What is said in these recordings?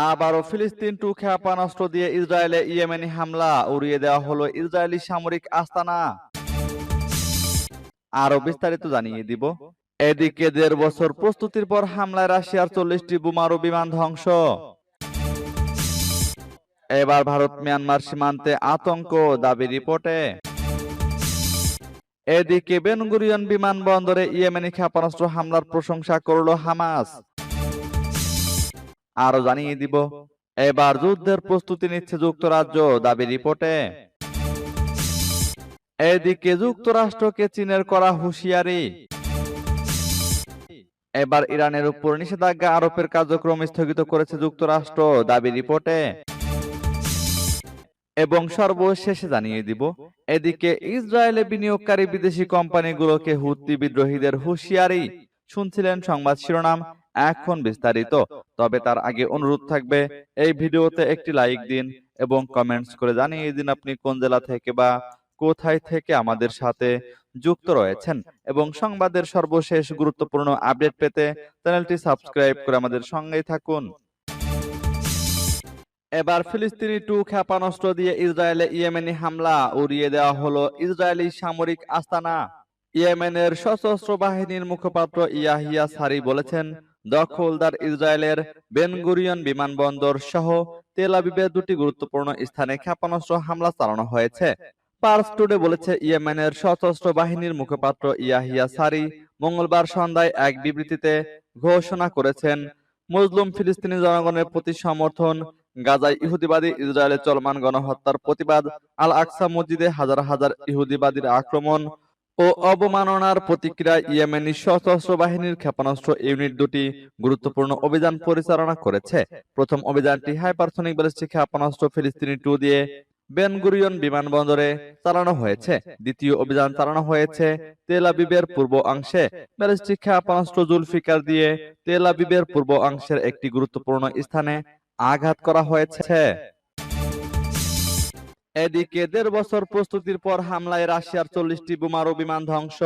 আবারও ফিলিস্তিন টু ক্ষেপণাস্ত্র দিয়ে ইসরায়েলে ইয়েমেনি হামলা, উড়িয়ে দেওয়া হলো ইসরায়েলি সামরিক আস্তানা। আরও বিস্তারিত জানিয়ে দিব। এদিকে দেড় বছর প্রস্তুতির পর হামলায় রাশিয়ার চল্লিশটি বোমারু বিমান ধ্বংস। এবার ভারত মিয়ানমার সীমান্তে আতঙ্ক দাবি রিপোর্টে। এদিকে বেনগুরিয়ন বিমানবন্দরে ইয়েমেনি ক্ষেপণাস্ত্র হামলার প্রশংসা করল হামাস। আরও জানিয়ে দিব, এবার যুদ্ধের প্রস্তুতি নিচ্ছে যুক্তরাজ্য, দাবি রিপোর্টে। এদিকে যুক্তরাষ্ট্রকে চীনের করা হুঁশিয়ারি। এবার ইরানের উপর নিষেধাজ্ঞা আরোপের কার্যক্রম স্থগিত করেছে যুক্তরাষ্ট্র, দাবি রিপোর্টে। এবং সর্বশেষে জানিয়ে দিব, এদিকে ইসরায়েলে বিনিয়োগকারী বিদেশি কোম্পানিগুলোকে হুতি বিদ্রোহীদের হুঁশিয়ারি। শুনছিলেন সংবাদ শিরোনাম এখন বিস্তারিত, তবে তার আগে অনুরোধ থাকবে, এই ভিডিওতে একটি লাইক দিন এবং কমেন্টস করে জানিয়ে দিন আপনি কোন জেলা থেকে বা কোথায় থেকে আমাদের সাথে যুক্ত রয়েছেন। এবং সংবাদের সর্বশেষ গুরুত্বপূর্ণ আপডেট পেতে চ্যানেলটি সাবস্ক্রাইব করে আমাদের সঙ্গেই থাকুন। এবার ফিলিস্তিনি টু ক্ষেপণাস্ত্র দিয়ে ইসরায়েলে ইয়েমেনি হামলা, উড়িয়ে দেওয়া হলো ইসরায়েলি সামরিক আস্তানা। ইয়েমেনের সশস্ত্র বাহিনীর মুখপাত্র ইয়াহিয়া সারি বলেছেন, দখলদার ইসরায়েলের বেনগুরিয়ন বিমানবন্দর সহ তেল দুটি গুরুত্বপূর্ণ স্থানে ক্ষেপণাস্ত্র হামলা চালানো হয়েছে। পার্স টুডে বলেছে, ইয়েমেনের সশস্ত্র বাহিনীর মুখপাত্র ইয়াহিয়া সারি মঙ্গলবার সন্ধ্যায় এক বিবৃতিতে ঘোষণা করেছেন, মুসলিম ফিলিস্তিনি জনগণের প্রতি সমর্থন, গাজায় ইহুদিবাদী ইসরায়েলের চলমান গণহত্যার প্রতিবাদ আল আকসা মসজিদে হাজার হাজার ইহুদিবাদীর আক্রমণ ও অবমাননার প্রতিক্রিয়ায় ইয়েমেনি সশস্ত্র বাহিনীর ক্ষেপণাস্ত্র ইউনিট দুটি গুরুত্বপূর্ণ অভিযান পরিচালনা করেছে। প্রথম অভিযানটি হাইপারসনিক ব্যালিস্টিক ক্ষেপণাস্ত্র ফিলিস্তিনি টু দিয়ে বেনগুরিয়ন বিমানবন্দরে চালানো হয়েছে। দ্বিতীয় অভিযান চালানো হয়েছে তেল আবিবের পূর্ব অংশে। ব্যালিস্টিক ক্ষেপণাস্ত্র জুলফিকার দিয়ে তেল আবিবের পূর্ব অংশের একটি গুরুত্বপূর্ণ স্থানে আঘাত করা হয়েছে। এদিকে দেড় বছর প্রস্তুতির পর হামলায় রাশিয়ার চল্লিশটি বোমারু বিমান ধ্বংস।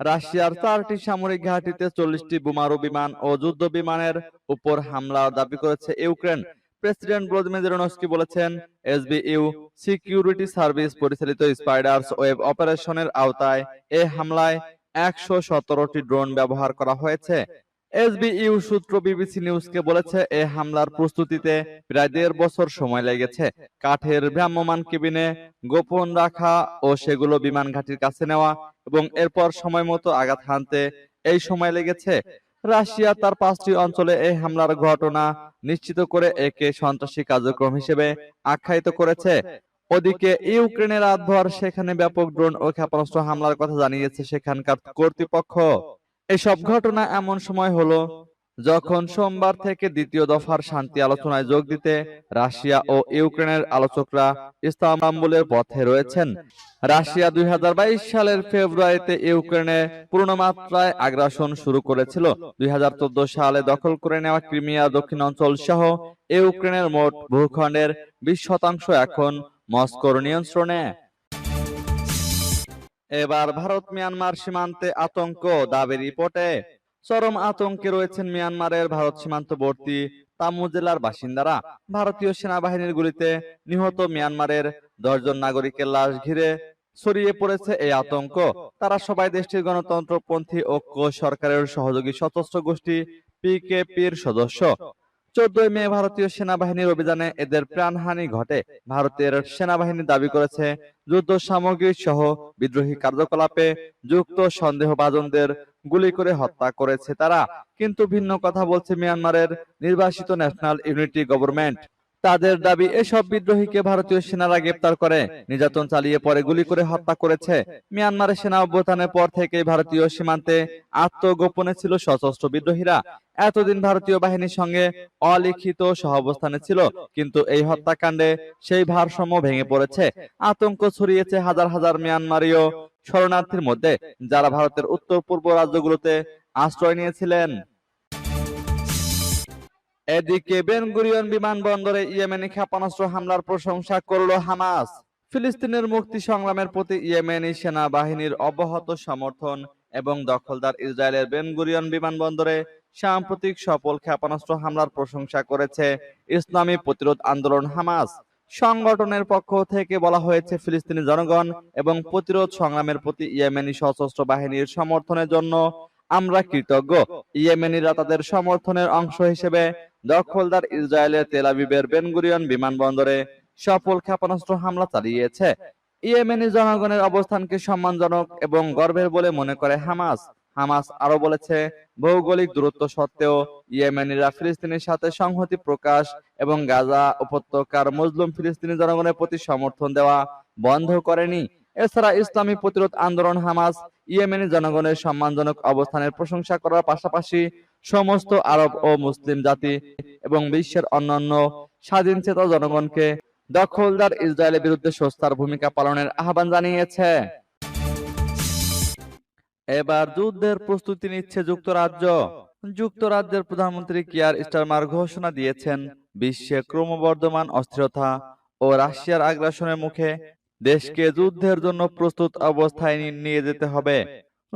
রাশিয়ার চারটি সামরিক ঘাঁটিতে চল্লিশটি বোমারু বিমান ও যুদ্ধ বিমানের উপর হামলার দাবি করেছে ইউক্রেন। প্রেসিডেন্ট ভ্লাদিমির জেলেনস্কি বলেছেন, এসবিইউ সিকিউরিটি সার্ভিস পরিচালিত স্পাইডার্স ওয়েব অপারেশনের আওতায় এ হামলায় একশো সতেরোটি ড্রোন ব্যবহার করা হয়েছে। এসবিইউ সূত্র বিবিসি নিউজকে বলেছে, এ হামলার প্রস্তুতিতে প্রায় দেড় বছর সময় লেগেছে। কাঠের ভ্রাম্যমাণ কেবিনে গোপন রাখা ও সেগুলো বিমান কাছে নেওয়া এবং এরপর সময় মতো আঘাত হানতে এই সময় লেগেছে। রাশিয়া তার পাঁচটি অঞ্চলে এই হামলার ঘটনা নিশ্চিত করে একে সন্ত্রাসী কার্যক্রম হিসেবে আখ্যায়িত করেছে। ওদিকে ইউক্রেনের রাতভর সেখানে ব্যাপক ড্রোন ও ক্ষেপণাস্ত্র হামলার কথা জানিয়েছে সেখানকার কর্তৃপক্ষ। এসব ঘটনা এমন সময় হলো, যখন সোমবার থেকে দ্বিতীয় দফার শান্তি আলোচনায় যোগ দিতে রাশিয়া ও ইউক্রেনের আলোচকরা ইস্তাম্বুলের পথে রয়েছেন। রাশিয়া দুই হাজার বাইশ সালের ফেব্রুয়ারিতে ইউক্রেনে পূর্ণমাত্রায় আগ্রাসন শুরু করেছিল। দুই হাজার চোদ্দ সালে দখল করে নেওয়া ক্রিমিয়া দক্ষিণ অঞ্চল সহ ইউক্রেনের মোট ভূখণ্ডের বিশ শতাংশ এখন মস্কোর নিয়ন্ত্রণে। এবার ভারত মিয়ানমার সীমান্তে আতঙ্ক দাবি রিপোর্টে চরম আতঙ্কে রয়েছেন মিয়ানমারের ভারত সীমান্তবর্তী তামু জেলার বাসিন্দারা। ভারতীয় সেনাবাহিনীর গুলিতে নিহত মিয়ানমারের দশজন নাগরিকের লাশ ঘিরে ছড়িয়ে পড়েছে এই আতঙ্ক। তারা সবাই দেশটির গণতন্ত্রপন্থী ঐক্য সরকারের সহযোগী সশস্ত্র গোষ্ঠী পিকেপির সদস্য। চোদ্দই মে ভারতীয় সেনাবাহিনীর অভিযানে এদের প্রাণহানি ঘটে। ভারতের সেনাবাহিনী দাবি করেছে, যুদ্ধ সামগ্রী সহ বিদ্রোহী কার্যকলাপে যুক্ত সন্দেহভাজনদের গুলি করে হত্যা করেছে তারা। কিন্তু ভিন্ন কথা বলছে মিয়ানমারের নির্বাসিত ন্যাশনাল ইউনিটি গভর্নমেন্ট। তাদের দাবি, এসব বিদ্রোহীকে ভারতীয় সেনারা গ্রেপ্তার করে। নির্যাতন চালিয়ে পরে গুলি করে হত্যা করেছে। মিয়ানমারের সেনা অভ্যুত্থানের পর থেকেই ভারতীয় সীমান্তে আত্মগোপনে ছিল সশস্ত্র বিদ্রোহীরা। এতদিন ভারতীয় বাহিনীর সঙ্গে অলিখিত সহাবস্থানে ছিল, কিন্তু এই হত্যাকাণ্ডে সেই ভারসাম্য ভেঙে পড়েছে। আতঙ্ক ছড়িয়েছে হাজার হাজার মিয়ানমারীয় শরণার্থীর মধ্যে, যারা ভারতের উত্তর পূর্ব রাজ্যগুলোতে আশ্রয় নিয়েছিলেন। এদিকে বেনগুরিয়ন বিমানবন্দরে ইয়েমেনি ক্ষেপণাস্ত্র হামলার প্রশংসা করল হামাস। ফিলিস্তিনের মুক্তি সংগ্রামের প্রতি ইয়েমেনি সেনাবাহিনীর অব্যাহত সমর্থন এবং দখলদার ইসরায়েলের বেনগুরিয়ন বিমানবন্দরে সাম্প্রতিক সফল ক্ষেপণাস্ত্র হামলার প্রশংসা করেছে ইসলামী প্রতিরোধ আন্দোলন হামাস। সংগঠনের পক্ষ থেকে বলা হয়েছে, ফিলিস্তিনি জনগণ এবং প্রতিরোধ সংগ্রামের প্রতি ইয়েমেনি সশস্ত্র বাহিনীর সমর্থনের জন্য আমরা কৃতজ্ঞ। ইয়েমেনিরা তাদের সমর্থনের অংশ হিসেবে দখলদার ইসরায়েলের তেলাবিবের বেনগুরিয়ন বিমানবন্দরে সফল ক্ষেপণাস্ত্র হামলা চালিয়েছে। ইয়েমেনি জনগণের অবস্থানকে সম্মানজনক এবং গর্বের বলে মনে করে হামাস। হামাস আরও বলেছে, ভৌগোলিক দূরত্ব সত্ত্বেও ইয়েমেনিরা ফিলিস্তিনের সাথে সংহতি প্রকাশ এবং গাজা উপত্যকার মুসলিম ফিলিস্তিনি জনগণের প্রতি সমর্থন দেওয়া বন্ধ করেনি। এছাড়া ইসলামী প্রতিরোধ আন্দোলন হামাস ইয়েমেনি জনগণের সম্মানজনক অবস্থানের প্রশংসা করার পাশাপাশি সমস্ত আরব ও মুসলিম জাতি এবং বিশ্বের অন্যান্য স্বাধীনচেতা জনগণকে দখলদার ইসরায়েলের বিরুদ্ধে সস্তার ভূমিকা পালনের আহ্বান জানিয়েছে। এবার যুদ্ধের প্রস্তুতি নিচ্ছে যুক্তরাজ্য। যুক্তরাজ্যের প্রধানমন্ত্রী কিয়ার স্টারমার ঘোষণা দিয়েছেন, বিশ্বে ক্রমবর্ধমান অস্থিরতা ও রাশিয়ার আগ্রাসনের মুখে দেশকে যুদ্ধের জন্য প্রস্তুত অবস্থায় নিয়ে যেতে হবে।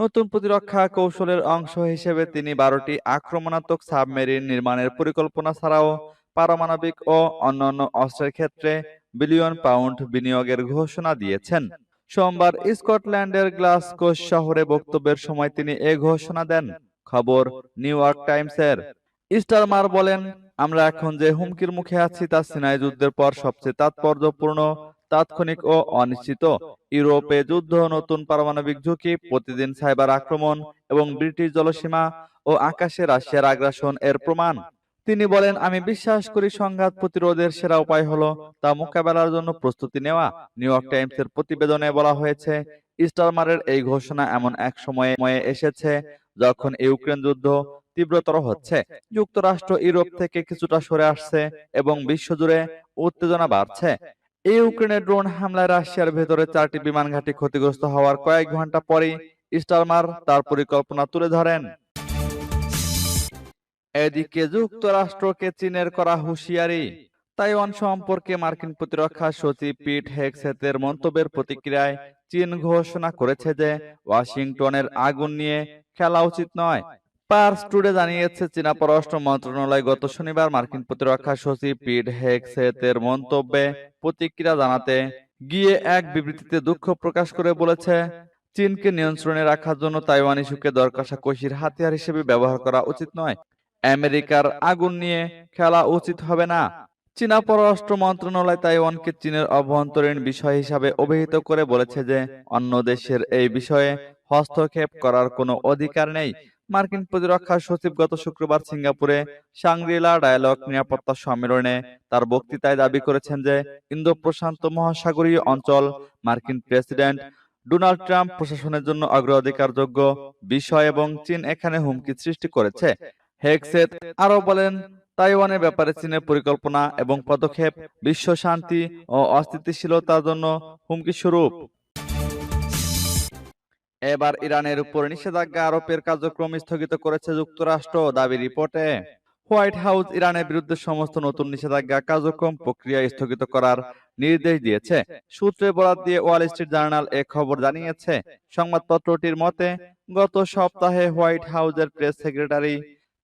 নতুন প্রতিরক্ষা কৌশলের অংশ হিসেবে তিনি বারোটি আক্রমণাত্মক সাবমেরিন নির্মাণের পরিকল্পনা ছাড়াও পারমাণবিক ও অন্যান্য অস্ত্রের ক্ষেত্রে বিলিয়ন পাউন্ড বিনিয়োগের ঘোষণা দিয়েছেন। সোমবার স্কটল্যান্ডের গ্লাসগো শহরে বক্তব্যের সময় তিনি এ ঘোষণা দেন। খবর নিউ ইয়র্ক টাইমসের। স্টারমার বলেন, আমরা এখন যে হুমকির মুখে আছি তা সিনাই যুদ্ধের পর সবচেয়ে তাৎপর্যপূর্ণ তাৎক্ষণিক ও অনিশ্চিত। ইউরোপে যুদ্ধ, নতুন পারমাণবিক ঝুঁকি, প্রতিদিন সাইবার আক্রমণ এবং ব্রিটিশ জলসীমা ও আকাশে রাশিয়ার আগ্রাসন এর প্রমাণ। তিনি বলেন, আমি বিশ্বাস করি সংঘাত প্রতিরোধের সেরা উপায় হলো তা মোকাবেলার জন্য প্রস্তুতি নেওয়া। নিউ ইয়র্ক টাইমসের প্রতিবেদনে বলা হয়েছে, স্টারমারের এই ঘোষণা এমন এক সময়ে এসেছে যখন ইউক্রেন যুদ্ধ তীব্রতর হচ্ছে। যুক্তরাষ্ট্র ইউরোপ থেকে কিছুটা সরে আসছে এবং বিশ্বজুড়ে উত্তেজনা বাড়ছে। ইউক্রেনের ড্রোন হামলায় রাশিয়ার ভেতরে চারটি বিমান ঘাঁটি ক্ষতিগ্রস্ত হওয়ার কয়েক ঘণ্টা পরেই স্টারমার তার পরিকল্পনা তুলে ধরেন। এদিকে যুক্তরাষ্ট্রকে চীনের করা হুঁশিয়ারি। তাইওয়ান সম্পর্কে মার্কিন প্রতিরক্ষা সচিব পিট হেগসেতের মন্তব্যের প্রতিক্রিয়ায় চীন ঘোষণা করেছে যে ওয়াশিংটনের আগুন নিয়ে খেলা উচিত নয়। পার্স টুডে জানিয়েছে, চীনা পররাষ্ট্র মন্ত্রণালয় গত শনিবার মার্কিন প্রতিরক্ষা সচিব পিট হেগসেতের মন্তব্যে প্রতিক্রিয়া জানাতে গিয়ে এক বিবৃতিতে দুঃখ প্রকাশ করে বলেছে, চীনকে নিয়ন্ত্রণে রাখার জন্য তাইওয়ান ইস্যুকে দরকাশা কষির হাতিয়ার হিসেবে ব্যবহার করা উচিত নয়। আমেরিকার আগুন নিয়ে খেলা উচিত হবে না। চীনা পররাষ্ট্র মন্ত্রণালয় তাইওয়ানকে চীনের অভ্যন্তরীণ বিষয় হিসাবে অভিহিত করে বলেছে যে, অন্য দেশের এই বিষয়ে হস্তক্ষেপ করার কোনো অধিকার নেই। মার্কিন প্রতিরক্ষা সচিব গত শুক্রবার সিঙ্গাপুরে সাংগ্রিলা ডায়ালগ নিরাপত্তা সম্মেলনে তার বক্তৃতায় দাবি করেছেন যে ইন্দো প্রশান্ত মহাসাগরীয় অঞ্চল মার্কিন প্রেসিডেন্ট ডোনাল্ড ট্রাম্প প্রশাসনের জন্য অগ্রাধিকারযোগ্য বিষয় এবং চীন এখানে হুমকি সৃষ্টি করেছে। হেগসেত আরও বলেন, তাইওয়ানের ব্যাপারে চীনের পরিকল্পনা এবং পদক্ষেপ, বিশ্ব শান্তি ও অস্থিতিশীলতার জন্য হুমকি স্বরূপ এবার ইরানের উপর নিষেধাজ্ঞা আরোপের কার্যক্রম স্থগিত করেছে যুক্তরাষ্ট্র দাবি রিপোর্টে। হোয়াইট হাউস ইরানের বিরুদ্ধে সমস্ত নতুন নিষেধাজ্ঞা কার্যক্রম প্রক্রিয়া স্থগিত করার নির্দেশ দিয়েছে। সূত্রে বরাত দিয়ে ওয়াল স্ট্রিট জার্নাল এ খবর জানিয়েছে। সংবাদপত্রটির মতে গত সপ্তাহে হোয়াইট হাউসের প্রেস সেক্রেটারি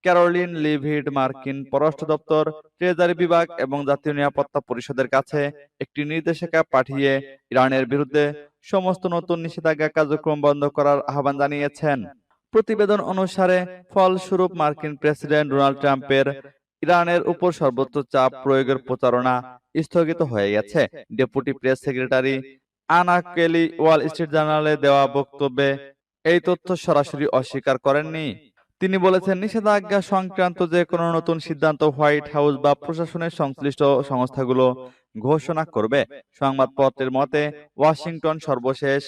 ক্যারোলিন, লিভিড, মার্কিন পররাষ্ট্র দপ্তর, ট্রেজারি বিভাগ এবং জাতীয় নিরাপত্তা পরিষদের কাছে একটি নির্দেশিকা পাঠিয়ে ইরানের বিরুদ্ধে সমস্ত নতুন নিষেধাজ্ঞা কার্যক্রম বন্ধ করার আহ্বান জানিয়েছেন। প্রতিবেদন অনুসারে, ফলস্বরূপ মার্কিন প্রেসিডেন্ট ডোনাল্ড ট্রাম্পের ইরানের উপর সর্বোচ্চ চাপ প্রয়োগের প্রচারণা স্থগিত হয়ে গেছে। ডেপুটি প্রেস সেক্রেটারি আনা কেলি, ওয়াল স্ট্রিট জার্নালে দেওয়া বক্তব্যে এই তথ্য সরাসরি অস্বীকার করেননি। তিনি বলেছেন, নিষেধাজ্ঞা সংক্রান্ত যে কোনো নতুন সিদ্ধান্ত হোয়াইট হাউস বা প্রশাসনের সংশ্লিষ্ট সংস্থাগুলো ঘোষণা করবে। সংবাদপত্রের মতে, ওয়াশিংটন সর্বশেষ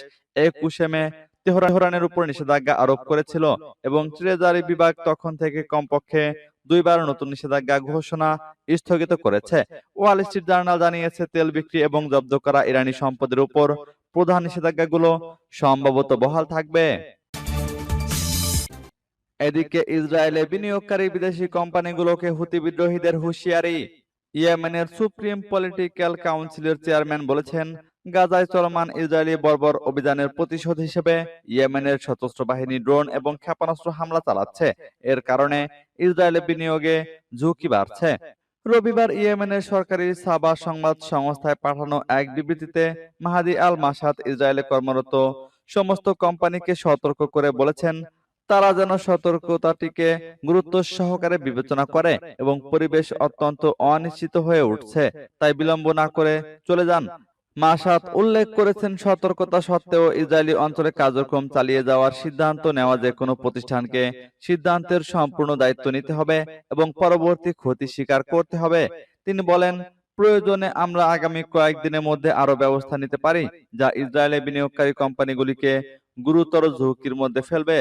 একুশে মে তেহরানের উপর নিষেধাজ্ঞা আরোপ করেছিল এবং ট্রেজারি বিভাগ তখন থেকে কমপক্ষে দুইবার নতুন নিষেধাজ্ঞা ঘোষণা স্থগিত করেছে। ওয়াল স্ট্রিট জার্নাল জানিয়েছে, তেল বিক্রি এবং জব্দ করা ইরানি সম্পদের উপর প্রধান নিষেধাজ্ঞাগুলো সম্ভবত বহাল থাকবে। এদিকে ইসরায়েলে বিনিয়োগকারী বিদেশি কোম্পানিগুলোকে হুতি বিদ্রোহীদের হুঁশিয়ারি। ইয়েমেনের সুপ্রিম পলিটিক্যাল কাউন্সিলের চেয়ারম্যান বলেছেন, গাজায় চলমান ইসরায়েলি বর্বর অভিযানের প্রতিশোধ হিসেবে ইয়েমেনের সশস্ত্র বাহিনী ড্রোন এবং ক্ষেপণাস্ত্র হামলা চালাচ্ছে। এর কারণে ইসরায়েলে বিনিয়োগে ঝুঁকি বাড়ছে। রবিবার ইয়েমেনের সরকারি সাবা সংবাদ সংস্থায় পাঠানো এক বিবৃতিতে মাহাদি আল মাসাদ ইসরায়েলে কর্মরত সমস্ত কোম্পানিকে সতর্ক করে বলেছেন তারা যেন সতর্কতাটিকে গুরুত্ব সহকারে বিবেচনা করে এবং পরিবেশ অত্যন্ত অনিশ্চিত হয়ে উঠছে, তাই বিলম্ব না করে চলে যান। মাসাদ উল্লেখ করেছেন, সতর্কতা সত্ত্বেও ইসরায়েলি অঞ্চলে কার্যক্রম চালিয়ে যাওয়ার সিদ্ধান্ত নেওয়া যে কোনো প্রতিষ্ঠানকে সিদ্ধান্তের সম্পূর্ণ দায়িত্ব নিতে হবে এবং পরবর্তী ক্ষতি স্বীকার করতে হবে। তিনি বলেন, প্রয়োজনে আমরা আগামী কয়েকদিনের মধ্যে আরও ব্যবস্থা নিতে পারি, যা ইসরায়েলে বিনিয়োগকারী কোম্পানিগুলিকে গুরুতর ঝুঁকির মধ্যে ফেলবে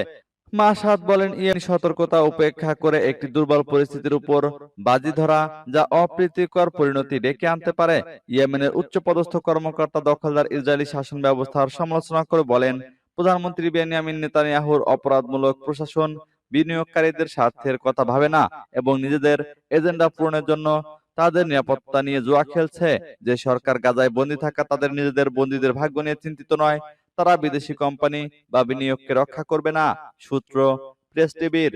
মাসাদ বলেন ইয়েন সতর্কতা উপেক্ষা করে একটি দুর্বল পরিস্থিতির উপর বাজি ধরা, যা অপ্রীতিকর পরিণতি ডেকে আনতে পারে। ইয়েমেনের উচ্চপদস্থ কর্মকর্তা দখলদার ইসরায়েলি শাসন ব্যবস্থার সমালোচনা করে বলেন, প্রধানমন্ত্রী বেনিয়ামিন নেতানিয়াহুর অপরাধমূলক প্রশাসন বিনিয়োগকারীদের স্বার্থের কথা ভাবে না এবং নিজেদের এজেন্ডা পূরণের জন্য তাদের নিরাপত্তা নিয়ে জুয়া খেলছে। যে সরকার গাজায় বন্দী থাকা তাদের নিজেদের বন্দীদের ভাগ্য নিয়ে চিন্তিত নয় তারা বিদেশি কোম্পানি বা বিনিয়োগকে রক্ষা করবে না সূত্র প্রেস টিভির।